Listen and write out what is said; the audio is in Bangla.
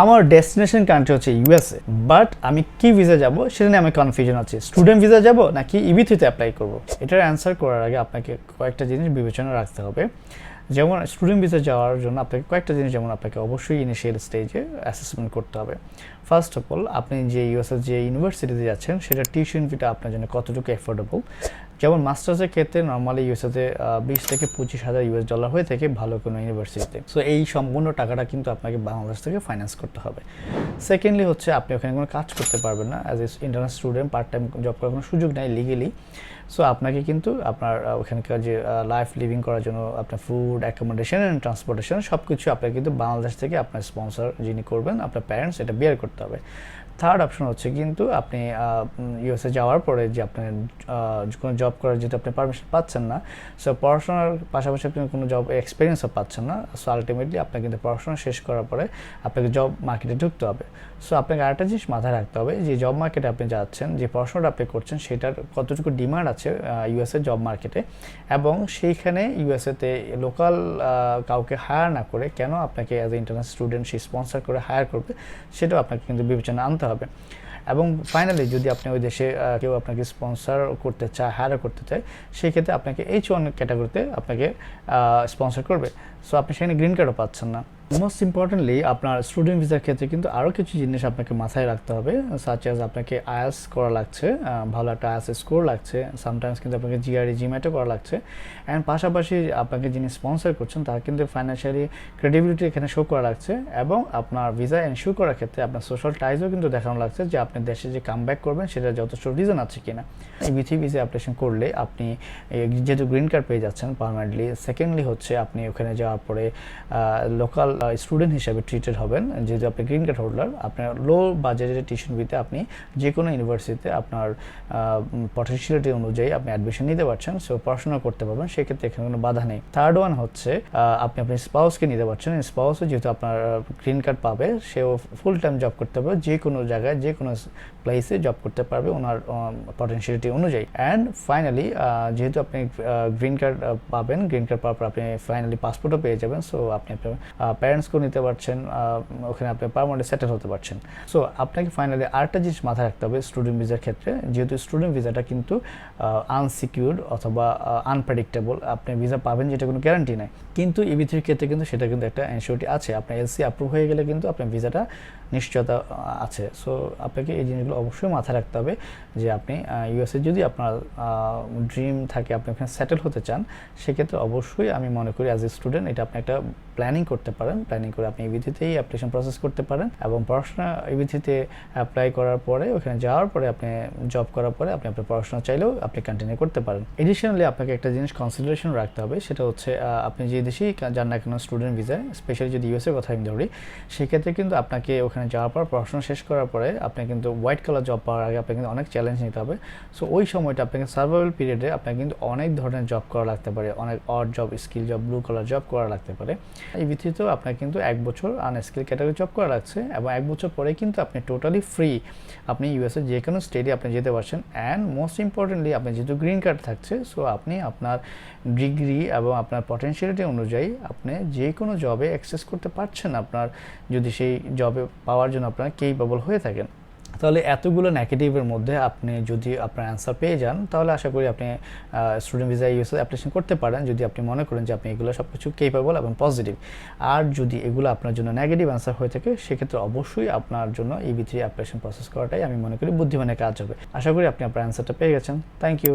আমার ডেস্টিনেশন কান্ট্রি হচ্ছে ইউএসএ বাট আমি কি ভিসা যাব সেটা নিয়ে আমি কনফিউশন আছি। স্টুডেন্ট ভিসা যাব নাকি ইবিথিতে অ্যাপ্লাই করব? এটার অ্যান্সার করার আগে আপনাকে কয়েকটা জিনিস বিবেচনা রাখতে হবে। যেমন স্টুডেন্ট ভিসা যাওয়ার জন্য আপনাকে কয়েকটা জিনিস যেমন আপনাকে অবশ্যই ইনিশিয়াল স্টেজে অ্যাসেসমেন্ট করতে হবে। ফার্স্ট অফ অল আপনি যে ইউএসএ যে ইউনিভার্সিটিতে যাচ্ছেন, সেটা টিউশন ফিটা আপনার জন্য কতটুকু অ্যাফোর্ডেবল যেমন মাস্টার্সের ক্ষেত্রে নর্মালি ইউএসএতে বিশ থেকে পঁচিশ হাজার ইউএস ডলার হয়ে থাকে ভালো কোনো ইউনিভার্সিটিতে সো এই সম্পূর্ণ টাকাটা কিন্তু আপনাকে বাংলাদেশ থেকে ফাইন্যান্স করতে হবে। সেকেন্ডলি হচ্ছে, আপনি ওখানে কোনো কাজ করতে পারবেন না। As a international student part time job করার কোনো সুযোগ নেই লিগেলি সো আপনাকে কিন্তু আপনার ওখানকার যে লাইফ লিভিং করার জন্য আপনার ফুড অ্যাকোমোডেশন অ্যান্ড ট্রান্সপোর্টেশন সব কিছু আপনাকে কিন্তু বাংলাদেশ থেকে আপনার স্পন্সর যিনি করবেন, আপনার প্যারেন্টস এটা বিয়ার করতে হবে। থার্ড অপশন হচ্ছে কিন্তু আপনি ইউএসএ যাওয়ার পরে যে আপনি কোনো জব করার যেহেতু আপনি পারমিশন পাচ্ছেন না সো পড়াশোনার পাশাপাশি আপনি কোনো জব এক্সপিরিয়েন্সও পাচ্ছেন না সো আলটিমেটলি আপনার কিন্তু পড়াশোনা শেষ করার পরে আপনাকে জব মার্কেটে ঢুকতে হবে। সো আপনাকে আরেকটা জিনিস মাথায় রাখতে হবে, যে জব মার্কেটে আপনি যাচ্ছেন, যে পড়াশোনাটা আপনি করছেন, সেটার কতটুকু ডিমান্ড আছে ইউএসএ জব মার্কেটে এবং সেইখানে ইউএসএতে লোকাল কাউকে হায়ার না করে কেন আপনাকে অ্যাজ এ ইন্টারন্যাশনাল স্টুডেন্ট সে স্পন্সর করে হায়ার করবে, সেটাও আপনাকে কিন্তু বিবেচনা আনতে হবে। এবং ফাইনালি যদি আপনি ওই দেশে কেউ আপনাকে স্পন্সার করতে চায় হায়ার করতে চায়, সেই ক্ষেত্রে আপনাকে এইচ ওয়ান ক্যাটাগরিতে আপনাকে স্পন্সার করবে। সো আপনি সেখানে গ্রিন কার্ডও পাচ্ছেন না। মোস্ট ইম্পর্টেন্টলি আপনার স্টুডেন্ট ভিসার ক্ষেত্রে কিন্তু আরও কিছু জিনিস আপনাকে মাথায় রাখতে হবে সাচ অ্যাজ আপনাকে আয়াস করা লাগছে ভালো একটা আয়াস স্কোর লাগছে সামটাইমস কিন্তু আপনাকে জিআরই জিম্যাটও করা লাগছে অ্যান্ড পাশাপাশি আপনাকে যিনি স্পন্সর করছেন, তার কিন্তু ফাইন্যান্সিয়ালি ক্রেডিবিলিটি এখানে শো করা লাগছে, এবং আপনার ভিসা এনশিওর করার ক্ষেত্রে আপনার সোশ্যাল টাইজও কিন্তু দেখানো লাগছে যে আপনি দেশে যে কাম ব্যাক করবেন, সেটা যথেষ্ট রিজন আছে কিনা। এই বিথি ভিসা অ্যাপ্লিকেশন করলে আপনি যেহেতু গ্রিন কার্ড পেয়ে যাচ্ছেন পারমানেন্টলি সেকেন্ডলি হচ্ছে আপনি ওখানে যাওয়ার পরে লোকাল স্টুডেন্ট হিসেবে ট্রিটেড হবেন, যেহেতু আপনি গ্রিন কার্ড হোল্ডার আপনার লো বাজেটের টিউশন ফিতে আপনি যে কোনো ইউনিভার্সিটিতে আপনার পটেন্সিয়ালিটি অনুযায়ী আপনি অ্যাডমিশন নিতে পারছেন সো পড়াশোনা করতে পারবেন, সেক্ষেত্রে এখানে কোনো বাধা নেই। থার্ড ওয়ান হচ্ছে আপনি আপনার স্পাউসকে নিতে পারছেন স্পাউসও যেহেতু আপনার গ্রিন কার্ড পাবে, সেও ফুল টাইম জব করতে পারবে যে কোনো জায়গায় যে কোনো প্লেসে জব করতে পারবে ওনার পটেন্সিয়ালিটি অনুযায়ী। অ্যান্ড ফাইনালি যেহেতু আপনি গ্রিন কার্ড পাবেন গ্রিন কার্ড পাওয়ার পর আপনি ফাইনালি পাসপোর্টও পেয়ে যাবেন সো আপনি আপনার প্যারেন্টসকেও নিতে পারছেন ওখানে আপনি পারমানেন্ট সেটেল হতে পারছেন। সো আপনাকে ফাইনালি আরেকটা জিনিস মাথায় রাখতে হবে স্টুডেন্ট ভিসার ক্ষেত্রে, যেহেতু স্টুডেন্ট ভিসাটা কিন্তু আনসিকিউর অথবা আনপ্রেডিক্টেবল আপনি ভিসা পাবেন যেটা কোনো গ্যারান্টি নাই। কিন্তু ইবিথির ক্ষেত্রে কিন্তু সেটা কিন্তু একটা এনশিওরিটি আছে। আপনার এলসি অ্যাপ্রুভ হয়ে গেলে কিন্তু আপনার ভিসাটা নিশ্চয়তা আছে। সো আপনাকে এই জিনিসগুলো অবশ্যই মাথায় রাখতে হবে যে আপনি ইউএসএ যদি আপনার ড্রিম থাকে, আপনি ওখানে সেটেল হতে চান, সেক্ষেত্রে অবশ্যই আমি মনে করি অ্যাজ এ স্টুডেন্ট এটা আপনি একটা প্ল্যানিং করতে পারেন। প্ল্যানিং করে আপনি ইবিথিতেই অ্যাপ্লিকেশন প্রসেস করতে পারেন এবং পড়াশোনা ইবিথিতে অ্যাপ্লাই করার পরে, ওখানে যাওয়ার পরে আপনি জব করার পরে আপনি আপনার পড়াশোনা চাইলেও আপনি কন্টিনিউ করতে পারেন। এডিশনালি আপনাকে একটা জিনিস কনসিডারেশন রাখতে হবে, সেটা হচ্ছে আপনি যে দেশেই যান না কেন স্টুডেন্ট ভিসায় স্পেশালি যদি ইউএসএর কথা আমি ধরি, সেক্ষেত্রে কিন্তু আপনাকে ওখানে যাওয়ার পর, পড়াশোনা শেষ করার পরে আপনি কিন্তু হোয়াইট কালার জব পাওয়ার আগে আপনাকে কিন্তু অনেক চ্যালেঞ্জ নিতে হবে। সো ওই সময়টা আপনাকে সার্ভাইভাল পিরিয়ডে আপনাকে কিন্তু অনেক ধরনের জব করা লাগতে পারে। অনেক odd job skill job blue collar job করা লাগতে পারে। এই ভিত্তিতেও আপনার কিন্তু এক বছর আনস্কিল ক্যাটাগরি জব করা লাগছে এবং এক বছর পরে কিন্তু আপনি টোটালি ফ্রি আপনি ইউএসএ যে কোনো স্টেটে আপনি যেতে পারছেন। অ্যান্ড মোস্ট ইম্পর্টেন্টলি আপনি যেহেতু গ্রিন কার্ড থাকছে সো আপনি আপনার ডিগ্রি এবং আপনার পটেনশিয়ালিটি অনুযায়ী আপনি যে কোনো জবে অ্যাক্সেস করতে পারছেন। আপনার যদি সেই জবে পাওয়ার জন্য আপনার কেইপেবল হয়ে থাকেন। তাহলে এতগুলো নেগেটিভের মধ্যে আপনি যদি আপনার অ্যান্সার পেয়ে যান, তাহলে আশা করি আপনি স্টুডেন্ট ভিসা ইউএসএ অ্যাপ্লিকেশন করতে পারেন, যদি আপনি মনে করেন যে আপনি এগুলো সব কিছু কেপেবল এবং পজিটিভ আর যদি এগুলো আপনার জন্য নেগেটিভ অ্যান্সার হয়ে থাকে, সেক্ষেত্রে অবশ্যই আপনার জন্য এই বি থ্রি অ্যাপ্লিকেশন প্রসেস করাটাই আমি মনে করি বুদ্ধিমানের কাজ হবে। আশা করি আপনি আপনার অ্যান্সারটা পেয়ে গেছেন। Thank you